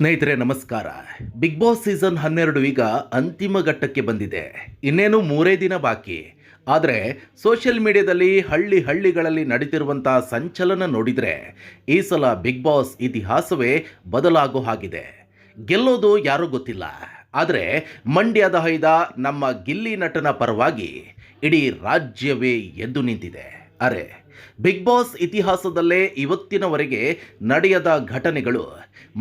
ಸ್ನೇಹಿತರೆ, ನಮಸ್ಕಾರ. Big boss season ಹನ್ನೆರಡು ಈಗ ಅಂತಿಮ ಘಟ್ಟಕ್ಕೆ ಬಂದಿದೆ. ಇನ್ನೇನು ಮೂರೇ ದಿನ ಬಾಕಿ. ಆದರೆ ಸೋಷಿಯಲ್ ಮೀಡಿಯಾದಲ್ಲಿ ಹಳ್ಳಿ ಹಳ್ಳಿಗಳಲ್ಲಿ ನಡೀತಿರುವಂಥ ಸಂಚಲನ ನೋಡಿದರೆ, ಈ ಸಲ ಬಿಗ್ ಬಾಸ್ ಇತಿಹಾಸವೇ ಬದಲಾಗೋ ಹಾಗಿದೆ. ಗೆಲ್ಲೋದು ಯಾರೂ ಗೊತ್ತಿಲ್ಲ. ಆದರೆ, ಮಂಡ್ಯದ ಹೈದ ನಮ್ಮ ಗಿಲ್ಲಿ ನಟನ ಪರವಾಗಿ ಇಡೀ ರಾಜ್ಯವೇ ಎದ್ದು ನಿಂತಿದೆ. ಅರೆ ಬಿಗ್ ಬಾಸ್ ಇತಿಹಾಸದಲ್ಲೇ ಇವತ್ತಿನವರೆಗೆ ನಡೆಯದ ಘಟನೆಗಳು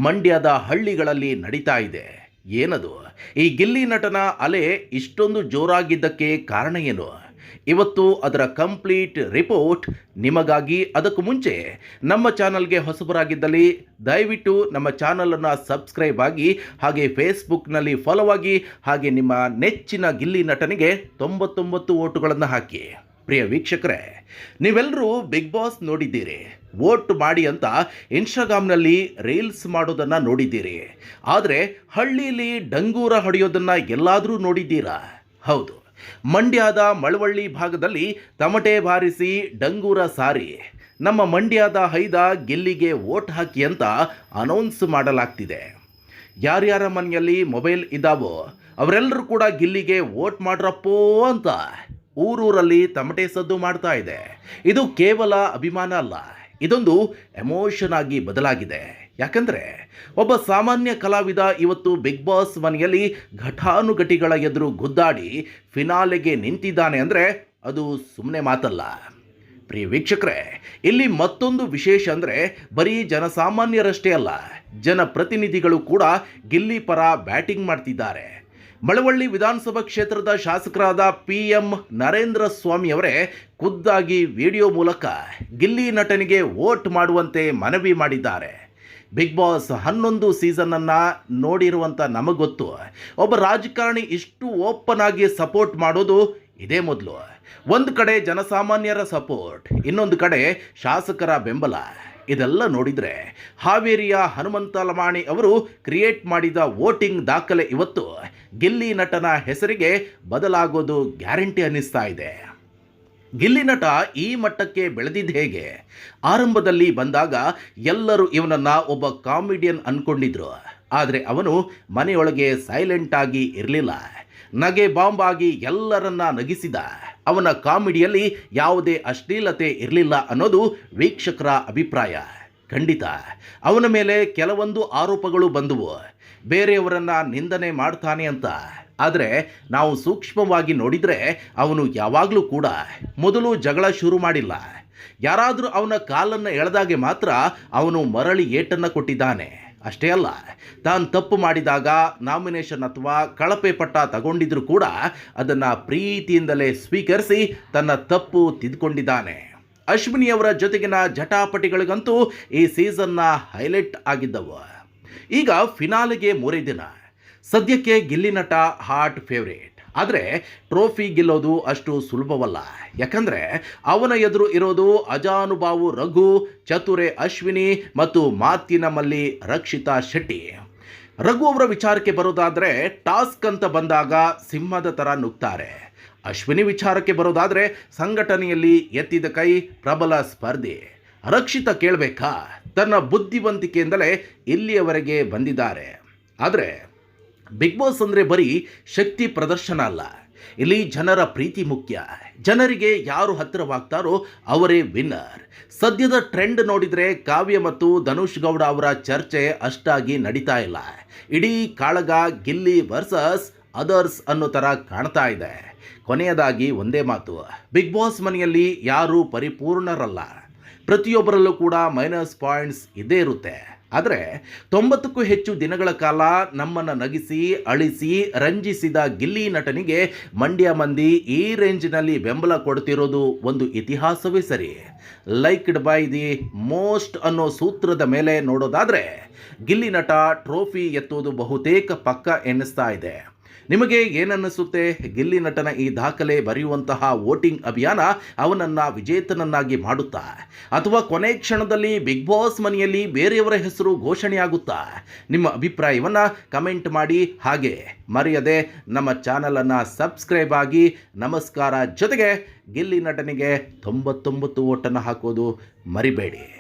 ಮಂಡ್ಯದ ಹಳ್ಳಿಗಳಲ್ಲಿ ನಡೀತಾ ಇದೆ. ಏನದು? ಈ ಗಿಲ್ಲಿ ನಟನ ಅಲೆ ಇಷ್ಟೊಂದು ಜೋರಾಗಿದ್ದಕ್ಕೆ ಕಾರಣ ಏನು? ಇವತ್ತು ಅದರ ಕಂಪ್ಲೀಟ್ ರಿಪೋರ್ಟ್ ನಿಮಗಾಗಿ. ಅದಕ್ಕೂ ಮುಂಚೆ ನಮ್ಮ ಚಾನಲ್ಗೆ ಹೊಸಬರಾಗಿದ್ದಲ್ಲಿ ದಯವಿಟ್ಟು ನಮ್ಮ ಚಾನಲನ್ನು ಸಬ್ಸ್ಕ್ರೈಬ್ ಆಗಿ ಹಾಗೆ ಫೇಸ್ಬುಕ್ನಲ್ಲಿ ಫಾಲೋ ಆಗಿ ಹಾಗೆ ನಿಮ್ಮ ನೆಚ್ಚಿನ ಗಿಲ್ಲಿ ನಟನಿಗೆ ತೊಂಬತ್ತೊಂಬತ್ತು ಓಟುಗಳನ್ನು ಹಾಕಿ. ಪ್ರಿಯ ವೀಕ್ಷಕರೇ, ನೀವೆಲ್ಲರೂ ಬಿಗ್ ಬಾಸ್ ನೋಡಿದ್ದೀರಿ. ವೋಟ್ ಮಾಡಿ ಅಂತ ಇನ್ಸ್ಟಾಗ್ರಾಮ್ನಲ್ಲಿ ರೀಲ್ಸ್ ಮಾಡೋದನ್ನು ನೋಡಿದ್ದೀರಿ. ಆದರೆ ಹಳ್ಳಿಯಲ್ಲಿ ಡಂಗೂರ ಹೊಡೆಯೋದನ್ನು ಎಲ್ಲಾದರೂ ನೋಡಿದ್ದೀರಾ? ಹೌದು. ಮಂಡ್ಯದ ಮಳವಳ್ಳಿ ಭಾಗದಲ್ಲಿ ತಮಟೆ ಬಾರಿಸಿ ಡಂಗೂರ ಸಾರಿ. ನಮ್ಮ ಮಂಡ್ಯದ ಹೈದ ಗೆಲ್ಲಿಗೆ ವೋಟ್ ಹಾಕಿ ಅಂತ ಅನೌನ್ಸ್ ಮಾಡಲಾಗ್ತಿದೆ. ಯಾರ್ಯಾರ ಮನೆಯಲ್ಲಿ ಮೊಬೈಲ್ ಇದ್ದಾವೋ ಅವರೆಲ್ಲರೂ ಕೂಡ ಗಿಲ್ಲಿಗೆ ವೋಟ್ ಮಾಡ್ರಪ್ಪೋ ಅಂತ ಊರೂರಲ್ಲಿ ತಮಟೆ ಸದ್ದು ಮಾಡ್ತಾ ಇದೆ. ಇದು ಕೇವಲ ಅಭಿಮಾನ ಅಲ್ಲ, ಇದೊಂದು ಎಮೋಷನ್ ಆಗಿ ಬದಲಾಗಿದೆ. ಯಾಕಂದರೆ ಒಬ್ಬ ಸಾಮಾನ್ಯ ಕಲಾವಿದ ಇವತ್ತು ಬಿಗ್ ಬಾಸ್ ಮನೆಯಲ್ಲಿ ಘಟಾನುಘಟಿಗಳ ಎದುರು ಗುದ್ದಾಡಿ ಫಿನಾಲೆಗೆ ನಿಂತಿದ್ದಾನೆ ಅಂದರೆ ಅದು ಸುಮ್ಮನೆ ಮಾತಲ್ಲ. ಪ್ರಿಯ ವೀಕ್ಷಕರೇ, ಇಲ್ಲಿ ಮತ್ತೊಂದು ವಿಶೇಷ ಅಂದರೆ ಬರೀ ಜನಸಾಮಾನ್ಯರಷ್ಟೇ ಅಲ್ಲ, ಜನಪ್ರತಿನಿಧಿಗಳು ಕೂಡ ಗಿಲ್ಲಿ ಪರ ಬ್ಯಾಟಿಂಗ್ ಮಾಡ್ತಿದ್ದಾರೆ. ಮಳವಳ್ಳಿ ವಿಧಾನಸಭಾ ಕ್ಷೇತ್ರದ ಶಾಸಕರಾದ ಪಿ ಎಂ ನರೇಂದ್ರ ಸ್ವಾಮಿ ಅವರೇ ಖುದ್ದಾಗಿ ವಿಡಿಯೋ ಮೂಲಕ ಗಿಲ್ಲಿ ನಟನಿಗೆ ವೋಟ್ ಮಾಡುವಂತೆ ಮನವಿ ಮಾಡಿದ್ದಾರೆ. ಬಿಗ್ ಬಾಸ್ ಹನ್ನೊಂದು ಸೀಸನನ್ನು ನೋಡಿರುವಂಥ ನಮಗೊತ್ತು. ಒಬ್ಬ ರಾಜಕಾರಣಿ ಇಷ್ಟು ಓಪನ್ ಆಗಿ ಸಪೋರ್ಟ್ ಮಾಡೋದು ಇದೇ ಮೊದಲು. ಒಂದು ಕಡೆ ಜನಸಾಮಾನ್ಯರ ಸಪೋರ್ಟ್, ಇನ್ನೊಂದು ಕಡೆ ಶಾಸಕರ ಬೆಂಬಲ. ಇದೆಲ್ಲ ನೋಡಿದರೆ ಹಾವೇರಿಯ ಹನುಮಂತ ಲಮಾಣಿ ಅವರು ಕ್ರಿಯೇಟ್ ಮಾಡಿದ ವೋಟಿಂಗ್ ದಾಖಲೆ ಇವತ್ತು. ಗಿಲ್ಲಿ ನಟನ ಹೆಸರಿಗೆ ಬದಲಾಗೋದು ಗ್ಯಾರಂಟಿ ಅನ್ನಿಸ್ತಾ ಇದೆ. ಗಿಲ್ಲಿ ನಟ ಈ ಮಟ್ಟಕ್ಕೆ ಬೆಳೆದಿದ್ದು ಹೇಗೆ? ಆರಂಭದಲ್ಲಿ ಬಂದಾಗ ಎಲ್ಲರೂ ಇವನನ್ನು ಒಬ್ಬ ಕಾಮಿಡಿಯನ್ ಅಂದ್ಕೊಂಡಿದ್ರು ಆದರೆ ಅವನು ಮನೆಯೊಳಗೆ ಸೈಲೆಂಟ್ ಆಗಿ ಇರಲಿಲ್ಲ. ನಗೆ ಬಾಂಬ್ ಆಗಿ ಎಲ್ಲರನ್ನ ನಗಿಸಿದ. ಅವನ ಕಾಮಿಡಿಯಲ್ಲಿ ಯಾವುದೇ ಅಶ್ಲೀಲತೆ ಇರಲಿಲ್ಲ ಅನ್ನೋದು ವೀಕ್ಷಕರ ಅಭಿಪ್ರಾಯ. ಖಂಡಿತ. ಅವನ ಮೇಲೆ ಕೆಲವೊಂದು ಆರೋಪಗಳು ಬಂದವು. ಬೇರೆಯವರನ್ನ ನಿಂದನೆ ಮಾಡ್ತಾನೆ ಅಂತ. ಆದರೆ ನಾವು ಸೂಕ್ಷ್ಮವಾಗಿ ನೋಡಿದರೆ ಅವನು ಯಾವಾಗಲೂ ಕೂಡ ಮೊದಲು ಜಗಳ ಶುರು ಮಾಡಿಲ್ಲ. ಯಾರಾದರೂ ಅವನ ಕಾಲನ್ನು ಎಳೆದಾಗೆ ಮಾತ್ರ ಅವನು ಮರಳಿ ಏಟನ್ನು ಕೊಟ್ಟಿದ್ದಾನೆ. ಅಷ್ಟೇ ಅಲ್ಲ, ತಾನು ತಪ್ಪು ಮಾಡಿದಾಗ ನಾಮಿನೇಷನ್ ಅಥವಾ ಕಳಪೆ ಪಟ್ಟ ತಗೊಂಡಿದ್ರು ಕೂಡ ಅದನ್ನು ಪ್ರೀತಿಯಿಂದಲೇ ಸ್ವೀಕರಿಸಿ ತನ್ನ ತಪ್ಪು ತಿದ್ದುಕೊಂಡಿದ್ದಾನೆ ಅಶ್ವಿನಿಯವರ ಜೊತೆಗಿನ ಜಟಾಪಟಿಗಳಿಗಂತೂ ಈ ಸೀಸನ್ನ ಹೈಲೈಟ್ ಆಗಿದ್ದವು. ಈಗ ಫಿನಾಲೆಗೆ ಮೂರೇ ದಿನ. ಸದ್ಯಕ್ಕೆ ಗಿಲ್ಲಿ ನಟ ಹಾಟ್ ಫೇವ್ರೇಟ್. ಆದರೆ ಟ್ರೋಫಿ ಗೆಲ್ಲೋದು ಅಷ್ಟು ಸುಲಭವಲ್ಲ. ಯಾಕಂದರೆ ಅವನ ಎದುರು ಇರೋದು ಅಜಾನುಬಾವು ರಘು, ಚತುರೆ ಅಶ್ವಿನಿ ಮತ್ತು ಮಾತಿನ ಮಲ್ಲಿ ರಕ್ಷಿತಾ ಶೆಟ್ಟಿ. ರಘು ಅವರ ವಿಚಾರಕ್ಕೆ ಬರೋದಾದರೆ ಟಾಸ್ಕ್ ಅಂತ ಬಂದಾಗ ಸಿಂಹದ ಥರ ನುಗ್ತಾರೆ. ಅಶ್ವಿನಿ ವಿಚಾರಕ್ಕೆ ಬರೋದಾದರೆ ಸಂಘಟನೆಯಲ್ಲಿ ಎತ್ತಿದ ಕೈ ಪ್ರಬಲ ಸ್ಪರ್ಧೆ. ರಕ್ಷಿತ ಕೇಳಬೇಕಾ? ತನ್ನ ಬುದ್ಧಿವಂತಿಕೆಯಿಂದಲೇ ಇಲ್ಲಿಯವರೆಗೆ ಬಂದಿದ್ದಾರೆ. ಆದರೆ, ಬಿಗ್ ಬಾಸ್ ಅಂದರೆ ಬರೀ ಶಕ್ತಿ ಪ್ರದರ್ಶನ ಅಲ್ಲ. ಇಲ್ಲಿ ಜನರ ಪ್ರೀತಿ ಮುಖ್ಯ. ಜನರಿಗೆ ಯಾರು ಹತ್ತಿರವಾಗ್ತಾರೋ ಅವರೇ ವಿನ್ನರ್. ಸದ್ಯದ ಟ್ರೆಂಡ್ ನೋಡಿದರೆ ಕಾವ್ಯ ಮತ್ತು ಧನುಷ್ ಗೌಡ ಅವರ ಚರ್ಚೆ ಅಷ್ಟಾಗಿ ನಡೀತಾ ಇಲ್ಲ. ಇಡೀ ಕಾಳಗ ಗಿಲ್ಲಿ ವರ್ಸಸ್ ಅದರ್ಸ್ ಅನ್ನೋ ಥರ ಕಾಣ್ತಾ ಇದೆ. ಕೊನೆಯದಾಗಿ ಒಂದೇ ಮಾತು. ಬಿಗ್ ಬಾಸ್ ಮನೆಯಲ್ಲಿ ಯಾರೂ ಪರಿಪೂರ್ಣರಲ್ಲ. ಪ್ರತಿಯೊಬ್ಬರಲ್ಲೂ ಕೂಡ ಮೈನಸ್ ಪಾಯಿಂಟ್ಸ್ ಇದೇ ಇರುತ್ತೆ. ಆದರೆ ತೊಂಬತ್ತಕ್ಕೂ ಹೆಚ್ಚು ದಿನಗಳ ಕಾಲ ನಮ್ಮನ್ನು ನಗಿಸಿ, ಅಳಿಸಿ, ರಂಜಿಸಿದ ಗಿಲ್ಲಿ ನಟನಿಗೆ ಮಂಡ್ಯ ಮಂದಿ ಈ ರೇಂಜ್ನಲ್ಲಿ ಬೆಂಬಲ ಕೊಡ್ತಿರೋದು ಒಂದು ಇತಿಹಾಸವೇ ಸರಿ. ಲೈಕ್ಡ್ ಬೈ ದಿ ಮೋಸ್ಟ್ ಅನ್ನೋ ಸೂತ್ರದ ಮೇಲೆ ನೋಡೋದಾದರೆ ಗಿಲ್ಲಿ ನಟ ಟ್ರೋಫಿ ಎತ್ತುವುದು ಬಹುತೇಕ ಪಕ್ಕ ಎನ್ನಿಸ್ತಾ ಇದೆ. ನಿಮಗೆ ಏನನ್ನಿಸುತ್ತೆ? ಗಿಲ್ಲಿ ನಟನ ಈ ದಾಖಲೆ ಬರೆಯುವಂತಹ ವೋಟಿಂಗ್ ಅಭಿಯಾನ ಅವನನ್ನು ವಿಜೇತನನ್ನಾಗಿ ಮಾಡುತ್ತಾ? ಅಥವಾ ಕೊನೆ ಕ್ಷಣದಲ್ಲಿ ಬಿಗ್ ಬಾಸ್ ಮನೆಯಲ್ಲಿ ಬೇರೆಯವರ ಹೆಸರು ಘೋಷಣೆಯಾಗುತ್ತಾ? ನಿಮ್ಮ ಅಭಿಪ್ರಾಯವನ್ನು ಕಮೆಂಟ್ ಮಾಡಿ. ಹಾಗೆ ಮರೆಯದೆ ನಮ್ಮ ಚಾನಲನ್ನು ಸಬ್ಸ್ಕ್ರೈಬ್ ಆಗಿ ನಮಸ್ಕಾರ ಜೊತೆಗೆ ಗಿಲ್ಲಿ ನಟನಿಗೆ ತೊಂಬತ್ತೊಂಬತ್ತು ಓಟನ್ನು ಹಾಕೋದು ಮರಿಬೇಡಿ.